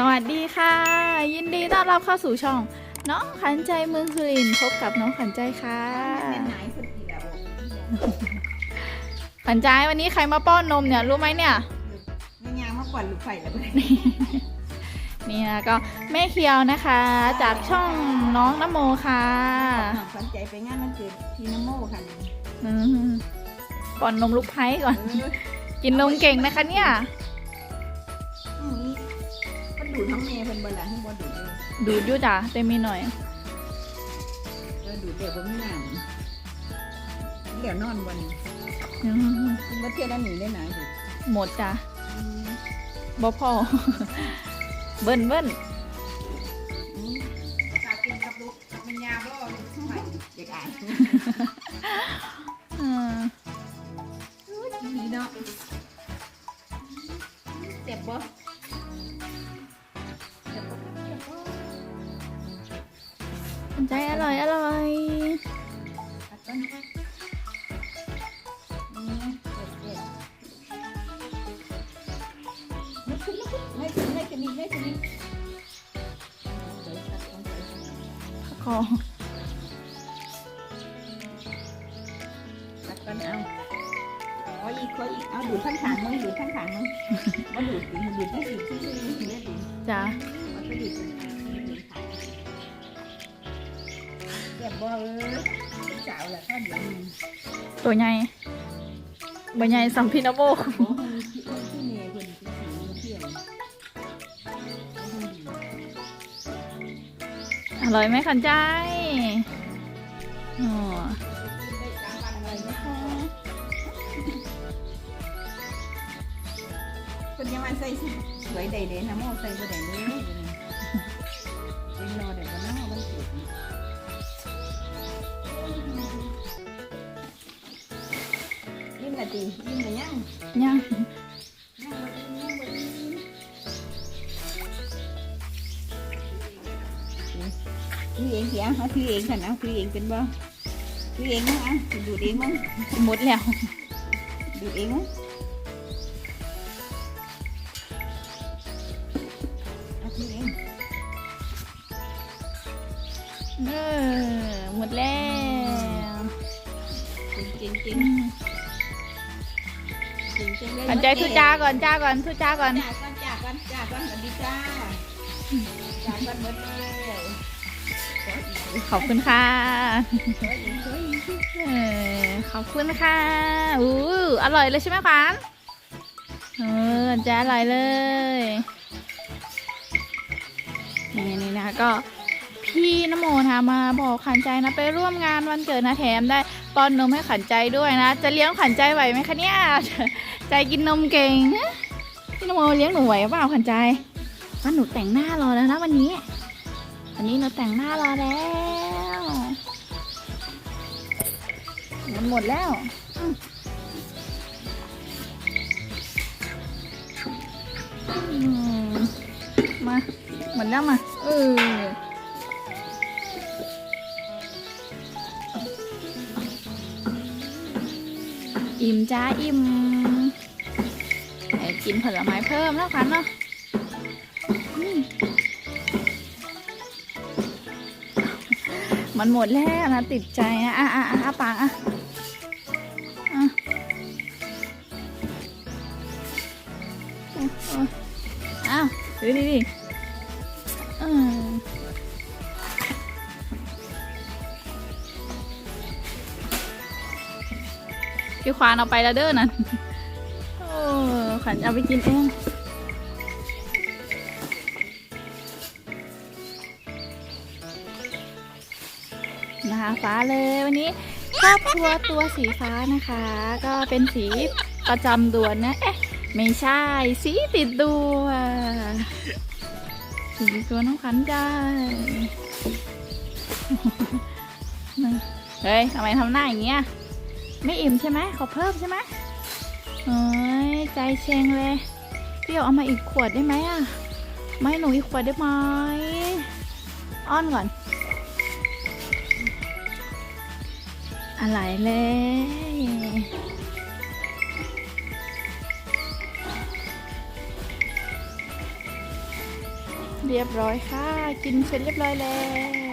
สวัสดีค่ะ ยินดีต้อนรับเข้าสู่ช่อง น้องขันใจเมืองสุรินทร์พบกับน้องขันใจค่ะเป็นไหนสุดทีแล้วขันใจวันนี้ใครมาป้อนนมเนี่ยรู้ไหมเนี่ยไม่ยางมากกว่าลูกไฟแล้วเลยนี่นะก็แม่เคียวนะคะ จากช่องน้องนโมค่ะสนใจไปงานมันเกิดทีนโมค่ะอืมป้อนนมลูกไพก่อน กินนมเก่งนะคะเนี่ยนี่มัน ดูดทั้งเมย์เพิ่นบ่ล่ะให้บ่ดูดเลยดูดอยุ่จ้ะเต็มมีหน่อย เออดูดเดี๋ยวบ่มีน้ำเดี๋ยวนอนวันอืมกินบ่เที่ยวแล้วหนีได้หนาอยู่หมดจ้ะบ่พอ เบิ้นเบิ้นกากินกับลูกกับมันยาบ่ไปเด็กอ่านอืมดีเนาะเจ็บบ่ ใจอร่อยอร่อยตัดต้นค่ะนี่เจ็บเจ็บไม่ขึ้นไม่ขึ้นไม่ขึ้นไม่ขึ้นไม่ขึ้นเดี๋ยวตัดลงไปผักคอตัดก่อนเอาขออีกขออีก เอาดูดทั้งขางมึงดูดทั้งขางมึงมาดูดดิดูดได้สิที่ที่ที่ได้ดิจ้ะมันก็ดูดเป็นขางดูด เจ็บบ่เออสาวแหละข้าวเดี๋ยวนึงตัวใหญ่ใบใหญ่สัมพินาโบโอ้โหที่ที่เมย์คนที่สีเที่ยวโอ้โหดีอร่อยไหมขันใจอ๋อได้กลางวันเลยนะคะคนยังมาใส่สวยใดเด่นนะโมใส่บ่ได้เล ตียิ้มละยังยังยังพี่เองเสียเอาถือเองค่ะนะถือเองเป็นบ่ถือเองมั้งอะดูดเองมั้งหมดแล้วดูดเองมั้งเอาถือเองเออหมดแล้วเก่งเก่ง เก่งเก่งจังเลยขันใจทุจ้าก่อนจ้าก่อนทุจ้าก่อนจ้าก่อนจ้าก่อนจ้าก่อนสวัสดีจ้าจ้าก่อนหมดเลยขอบคุณค่ะสวยอีกสวยอีกเออขอบคุณค่ะ อู้อร่อยเลยใช่ไหมขวัญเออจะอร่อยเลย นี่นี่นะคะก็ พี่นโมนะมาบอกขันใจนะไปร่วมงานวันเกิดนะแถมได้ป้อนนมให้ขันใจด้วยนะ จะเลี้ยงขันใจไหวไหมคะเนี่ยใจกินนมเก่งพี่นโมเลี้ยงหนูไหวเปล่าขันใจว่าหนูแต่งหน้ารอแล้วนะวันนี้วันนี้หนูแต่งหน้ารอแล้วมันหมดแล้วมาหมดแล้วมาเออ อิ่มจ้าอิ่มกินผลไม้เพิ่มแล้วกันเนาะมันหมดแล้วนะติดใจนะอะอะอะอะปากอะอะอ้าวดูดิดิ พี่ควานเอาไปแล้วเด้อนั่นโอ้ขันเอาไปกินเองนะคะฟ้าเลยวันนี้ครอบครัวตัวสีฟ้านะคะ ก็เป็นสีประจำดวนนะเอ๊ะไม่ใช่สีติดดัวสีตัวน้องขันได้เฮ้ยทำไมทำหน้าอย่างเงี้ย ไม่อิ่มใช่ไหมขอเพิ่มใช่ไหมเฮ้ยใจเชงเลยพี่เอามาอีกขวดได้ไหมอะไม่หนูอีกขวดได้ไหมอ้อนก่อน อะไรเลยเรียบร้อยค่ะ กินเสร็จเรียบร้อยแล้ว